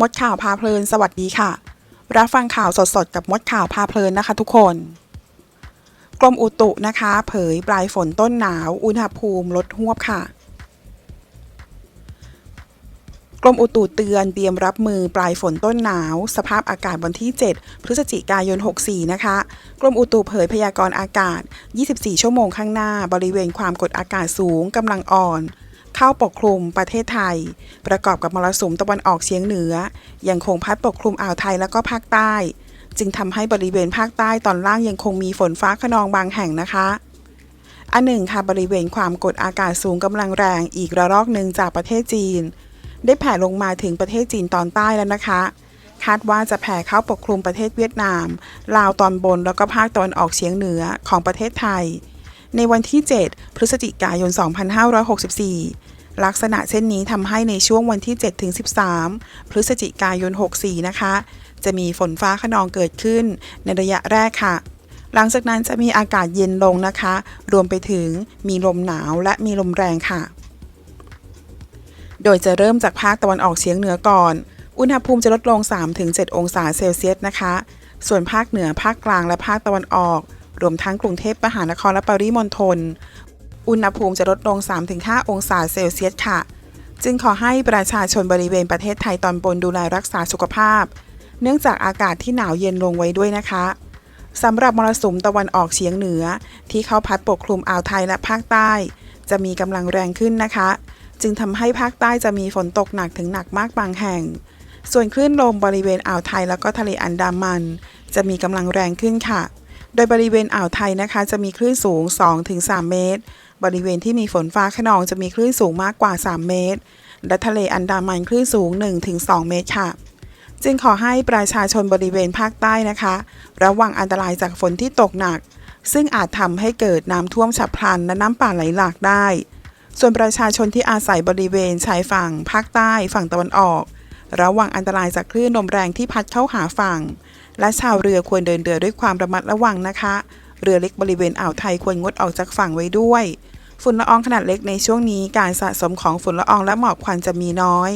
มดข่าวพาเพลิน สวัสดีค่ะ รับฟังข่าวสดๆ กับมดข่าวพาเพลินนะคะทุกคน กรมอุตุนะคะ เผยปลายฝนต้นหนาว อุณหภูมิลดหวบค่ะ กรมอุตุเตือนเตรียมรับมือปลายฝนต้นหนาว สภาพอากาศวันที่ 7 พฤศจิกายน 64 นะคะ กรมอุตุเผยพยากรณ์อากาศ 24 ชั่วโมงข้างหน้า บริเวณความกดอากาศสูงกำลังอ่อน เข้าปกคลุมประเทศไทย ประกอบกับมรสุมตะวันออกเฉียงเหนือ ยังคงพัดปกคลุมอ่าวไทยแล้วก็ภาคใต้ จึงทำให้บริเวณภาคใต้ตอนล่างยังคงมีฝนฟ้าขนองบางแห่งนะคะ อันหนึ่งค่ะบริเวณความกดอากาศสูงกำลังแรงอีกระลอกหนึ่งจากประเทศจีน ได้แผ่ลงมาถึงประเทศจีนตอนใต้แล้วนะคะ คาดว่าจะแผ่เข้าปกคลุมประเทศเวียดนาม ลาวตอนบนแล้วก็ภาคตะวันออกเฉียงเหนือของประเทศไทย ในวันที่ 7 พฤศจิกายน 2564 ลักษณะเช่นนี้ทำให้ในช่วงวันที่ 7 ถึง 13 พฤศจิกายน 64 นะคะ จะมีฝนฟ้าขนองเกิดขึ้นในระยะแรกค่ะ หลังจากนั้นจะมีอากาศเย็นลงนะคะ รวมไปถึงมีลมหนาวและมีลมแรงค่ะ โดยจะเริ่มจากภาคตะวันออกเฉียงเหนือก่อน อุณหภูมิจะลดลง 3-7 องศาเซลเซียสนะคะ ส่วนภาคเหนือภาคกลางและภาคตะวันออก รวมทั้งกรุงเทพมหานครและปริมณฑล อุณหภูมิจะลดลง 3-5 องศาเซลเซียสค่ะ จึงขอให้ประชาชนบริเวณประเทศไทยตอนบนดูแลรักษาสุขภาพ เนื่องจากอากาศที่หนาวเย็นลงไว้ด้วยนะคะสำหรับมรสุมตะวันออกเฉียงเหนือ ที่เข้าพัดปกคลุมอ่าวไทยและภาคใต้ จะมีกำลังแรงขึ้นนะคะ จึงทำให้ภาคใต้จะมีฝนตกหนักถึงหนักมากบางแห่ง ส่วนคลื่นลมบริเวณอ่าวไทยแล้วก็ทะเลอันดามัน จะมีกำลังแรงขึ้นค่ะ โดยบริเวณอ่าวไทยนะคะ จะมีคลื่นสูง 2-3 เมตร บริเวณที่มีฝนฟ้าขนองจะมีคลื่นสูงมากกว่า 3 เมตร และทะเลอันดามันคลื่นสูง 1-2 เมตรค่ะ จึงขอให้ประชาชนบริเวณภาคใต้นะคะ ระวังอันตรายจากฝนที่ตกหนัก ซึ่งอาจทำให้เกิดน้ำท่วมฉับพลันและน้ำป่าไหลหลากได้ ส่วนประชาชนที่อาศัยบริเวณชายฝั่ง ภาคใต้ฝั่งตะวันออก ระวังอันตรายจากคลื่นลมแรงที่พัดเข้าหาฝั่ง และชาวเรือควรเดินเรือด้วยความระมัดระวังนะคะ เรือเล็กบริเวณอ่าวไทยควรงดออกจากฝั่งไว้ด้วย ฝุ่นละอองขนาดเล็กในช่วงนี้การสะสมของฝุ่นละอองและหมอกควันจะมีน้อย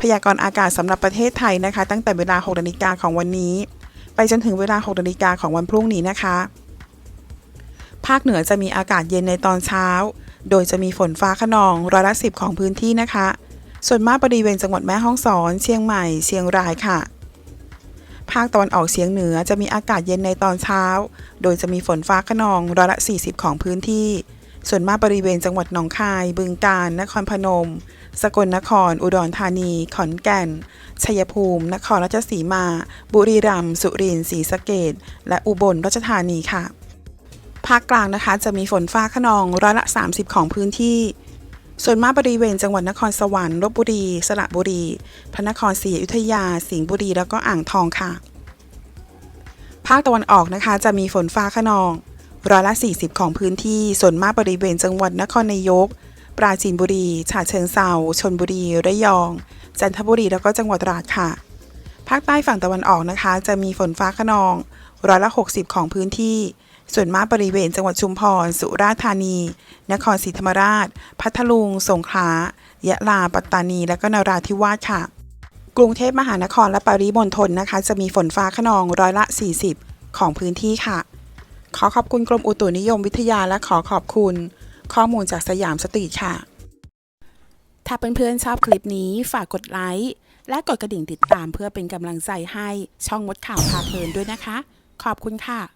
พยากรณ์อากาศสำหรับประเทศไทยนะคะ ตั้งแต่เวลา6นาฬิกาของวันนี้ ไปจนถึงเวลา6นาฬิกาของวันพรุ่งนี้นะคะ ภาคเหนือจะมีอากาศเย็นในตอนเช้า โดยจะมีฝนฟ้าขนองร้อยละสิบของพื้นที่นะคะ ส่วนมากบริเวณจังหวัดแม่ฮ่องสอน เชียงใหม่ เชียงรายค่ะาคตะวันออกเฉียงเหนือจะมีอากาศเย็นในตอนเช้า โดยจะมีฝนฟ้าขนองร้อยละ 40 ของพื้นที่ ส่วนมากบริเวณจังหวัดหนองคาย บึงกาฬนครพนม สกลนคร อุดรธานี ขอนแก่น ชัยภูมิ นครราชสีมา บุรีรัมย์ สุรินทร์ศรีสะเกษและอุบลราชธานีค่ะ ภาคกลางนะคะจะมีฝนฟ้าขนองร้อยละ 30 ของพื้นที่ ส่วนมากบริเวณจังหวัดนครสวรรค์ลบบุรี สระบุรี พระนครศรีอยุธยา สิงห์บุรี แล้วก็อ่างทองค่ะ ภาคตะวันออกนะคะ จะมีฝนฟ้าขนองร้อยละ 40 ของพื้นที่ ส่วนมากบริเวณจังหวัดนครนายก ปราจีนบุรี ฉะเชิงเซาชนบุรี ระยอง จันทบุรี แล้วก็จังหวัดตราดค่ะ ภาคใต้ฝั่งตะวันออกนะคะ จะมีฝนฟ้าขนองร้อยละ 60 ของพื้นที่ ส่วนมากบริเวณจังหวัดชุมพร สุราษฎร์ธานี นครศรีธรรมราช พัทลุง สงขลา ยะลา ปัตตานี และก็นราธิวาสค่ะ กรุงเทพมหานครและปริมณฑลนะคะ จะมีฝนฟ้าขนองร้อยละ 40 ของพื้นที่ค่ะ ขอขอบคุณกรมอุตุนิยมวิทยาและขอขอบคุณ ข้อมูลจากสยามสตรีทค่ะ ถ้าเพื่อนๆชอบคลิปนี้ฝากกดไลค์และกดกระดิ่งติดตามเพื่อเป็นกำลังใจให้ช่องมดข่าวพาเพลินด้วยนะคะ ขอบคุณค่ะ